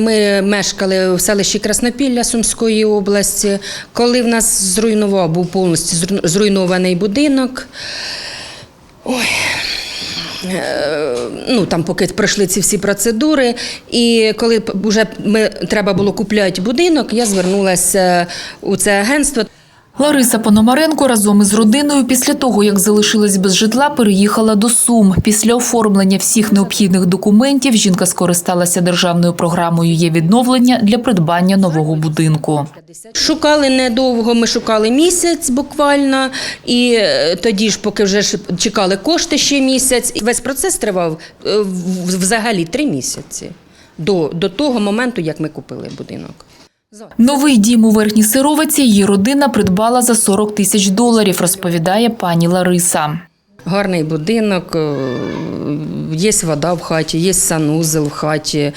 Ми мешкали в селищі Краснопілля Сумської області. Коли в нас зруйнував, був повністю зруйнований будинок. Ой. е, Ну, там поки пройшли ці всі процедури, і коли вже ми, треба було купляти будинок, я звернулася у це агентство. Лариса Пономаренко разом із родиною після того, як залишилась без житла, переїхала до Сум. Після оформлення всіх необхідних документів жінка скористалася державною програмою «Є відновлення» для придбання нового будинку. Шукали недовго, ми шукали місяць буквально, і е, тоді ж, поки вже чекали кошти ще місяць, весь процес тривав е, взагалі три місяці до, до того моменту, як ми купили будинок. Новий дім у Верхній Сировиці її родина придбала за 40 тисяч доларів, розповідає пані Лариса. Гарний будинок, е, є вода в хаті, є санузел в хаті.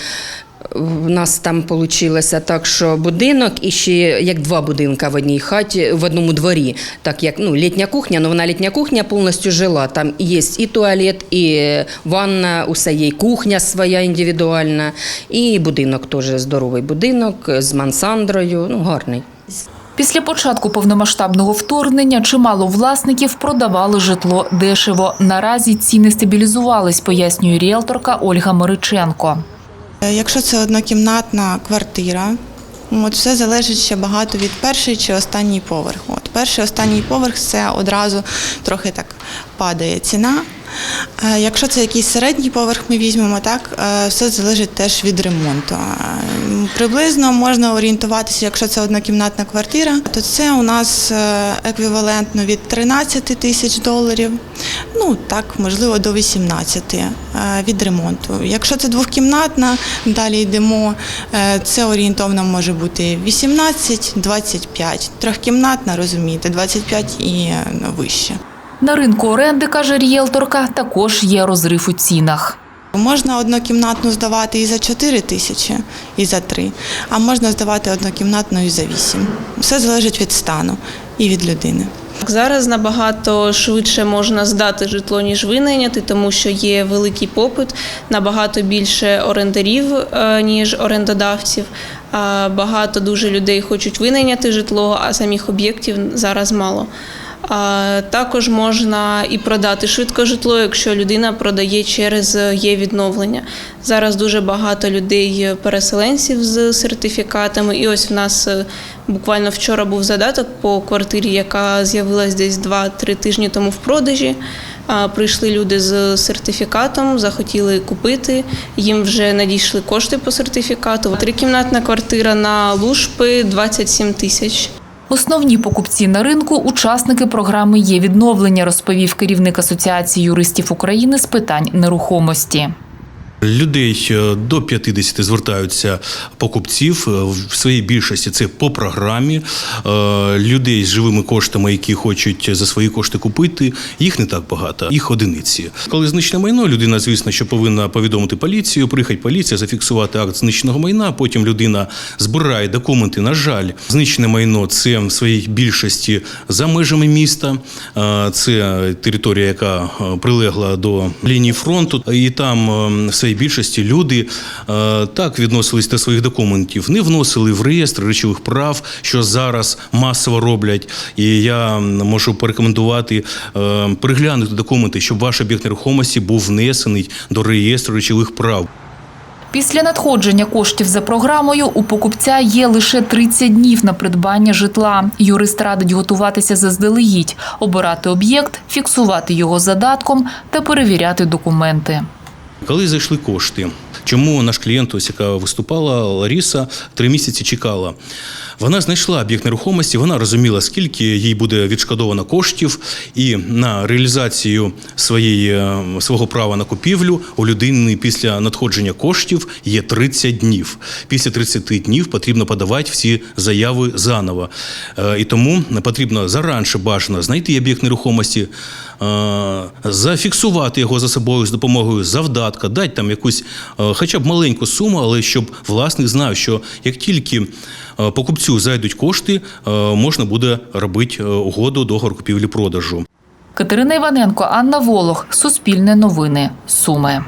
В нас там вийшло так, що будинок і ще як два будинка в одній хаті, в одному дворі. Так як ну, літня кухня, але вона літня кухня повністю жила. Там є і туалет, і ванна, усе є, кухня своя індивідуальна, і будинок теж здоровий будинок з мансандрою. Ну, гарний. Після початку повномасштабного вторгнення чимало власників продавали житло дешево. Наразі ціни стабілізувались, пояснює ріелторка Ольга Мириченко. Е, Якщо це однокімнатна квартира, от все залежить ще багато від перший чи останній поверх. От перший останній поверх це одразу трохи так падає ціна. Е, Якщо це якийсь середній поверх, ми візьмемо так, е, все залежить теж від ремонту. Е, Приблизно можна орієнтуватися, якщо це однокімнатна квартира, то це у нас еквівалентно від 13 тисяч доларів. Ну так, можливо, до 18 е, від ремонту. Якщо це двохкімнатна, далі йдемо. Це орієнтовно може бути 18-25. Трьохкімнатна, розумієте, 25 і е, вище. На ринку оренди, каже ріелторка, також є розрив у цінах. Можна однокімнатну здавати і за 4 тисячі, і за 3, а можна здавати однокімнатну і за 8. Все залежить від стану і від людини. Зараз набагато швидше можна здати житло, ніж винайняти, тому що є великий попит, набагато більше орендарів, е, ніж орендодавців. Багато дуже людей хочуть винайняти житло, а самих об'єктів зараз мало. А Також можна і продати швидко житло, якщо людина продає через є відновлення. Зараз дуже багато людей переселенців з сертифікатами. І ось в нас е, буквально вчора був задаток по квартирі, яка з'явилась десь 2-3 тижні тому в продажі. Прийшли люди з сертифікатом, захотіли купити. Їм вже надійшли кошти по сертифікату. Трикімнатна квартира на Лушпи 27 тисяч. Основні покупці на ринку учасники програми є відновлення, розповів керівник Асоціації юристів України з питань нерухомості. Людей е, до 50 звертаються покупців е, в своїй більшості. Це по програмі Е, людей з живими коштами, які хочуть за свої кошти купити. Їх не так багато, їх одиниці. Коли знищене майно, людина, звісно, що повинна повідомити поліцію. Приїхать поліція, зафіксувати акт знищеного майна. Потім людина збирає документи. На жаль, знищене майно це в своїй більшості за межами міста. Це територія, яка прилегла до лінії фронту, і там е, своїй більшості люди е, так відносились до своїх документів, не вносили в реєстр речових прав, що зараз масово роблять. І я можу порекомендувати е, переглянути документи, щоб ваш об'єкт нерухомості був внесений до реєстру речових прав. Після надходження коштів за програмою у покупця є лише 30 днів на придбання житла. Юрист радить готуватися заздалегідь, обирати об'єкт, фіксувати його задатком та перевіряти документи. Коли зайшли кошти, чому наш клієнт, ось яка виступала, Ларіса, три місяці чекала. Вона знайшла об'єкт нерухомості, вона розуміла, скільки їй буде відшкодовано коштів, і на реалізацію своєї, е, свого права на купівлю у людини після надходження коштів є 30 днів. Після 30 днів потрібно подавати всі заяви заново. Е, І тому потрібно заранше бажано знайти об'єкт нерухомості, е, зафіксувати його за собою з допомогою завдатка, дати там якусь хоча б маленьку суму, але щоб власник знав, що як тільки покупцю зайдуть кошти, е, можна буде робити е, угоду договор купівлі-продажу. Катерина Іваненко, Анна Волох, Суспільне новини, Суми.